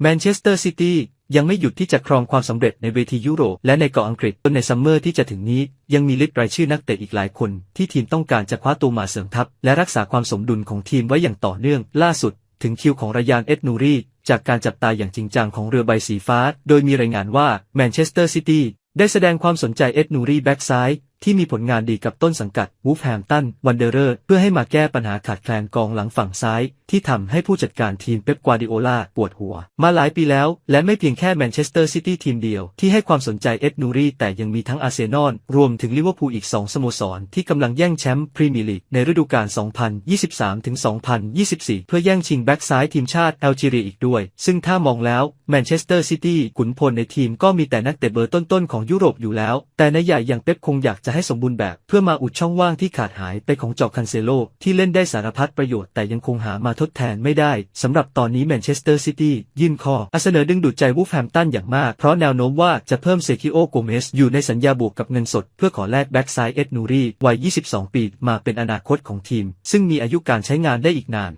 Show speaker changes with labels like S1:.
S1: แมนเชสเตอร์ซิตี้ยังไม่หยุดที่จะครองความสำเร็จในเวทียุโรปและในเกาะอังกฤษจนในซัมเมอร์ที่จะถึงนี้ ยังมีลิสต์รายชื่อนักเตะอีกหลายคนที่ทีมต้องการจะคว้าตัวมาเสริมทัพ และรักษาความสมดุลของทีมไว้อย่างต่อเนื่อง ล่าสุด ถึงคิวของรายานเอ็ดนูรีจากการจับตาอย่างจริงจังของเรือใบสีฟ้า โดยมีรายงานว่าแมนเชสเตอร์ซิตี้ได้แสดงความสนใจเอ็ดนูรีแบ็กซ้ายที่มีผลงานดีกับต้นสังกัดวูฟแฮมตันวันเดอร์เพื่อให้มาแก้ปัญหาขาดแคลนกองหลังฝั่งซ้าย ที่ทำให้ผู้จัดการทีมเป๊ปกวาร์ดิโอลาปวดหัว มาหลายปีแล้ว และไม่เพียงแค่แมนเชสเตอร์ซิตี้ทีมเดียวที่ให้ความสนใจเอ็ดนูรีแต่ยังมีทั้งอาร์เซนอลรวมถึงลิเวอร์พูลอีก 2 สโมสร ที่กำลังแย่งแชมป์พรีเมียร์ลีกในฤดูกาล 2023-2024 เพื่อแย่งชิงแบ็กซ้ายทีมชาติแอลจีเรียอีกด้วย ซึ่งถ้ามองแล้วแมนเชสเตอร์ซิตี้ขุนพลในทีมก็มีแต่นักเตะเบอร์ต้นๆของยุโรปอยู่แล้ว แต่นายใหญ่อย่างเป๊ปคงอยากจะให้สมบูรณ์แบบเพื่อมาอุดช่องว่างที่ขาดหายไปของจอคันเซโลที่เล่นได้สารพัดประโยชน์แต่ยังคงหามาทดแทนไม่ได้สำหรับตอนนี้แมนเชสเตอร์ซิตี้ยื่นข้อเสนอดึงดูดใจวูฟแฮมตันอย่างมาก เพราะแนวโน้มว่าจะเพิ่มเซคิโอโกเมสอยู่ในสัญญาบวกกับเงินสด เพื่อขอแลกแบ็กซ้ายเอ็ดนูรีวัย 22 ปี มาเป็นอนาคตของทีม ซึ่งมีอายุการใช้งานได้อีกนาน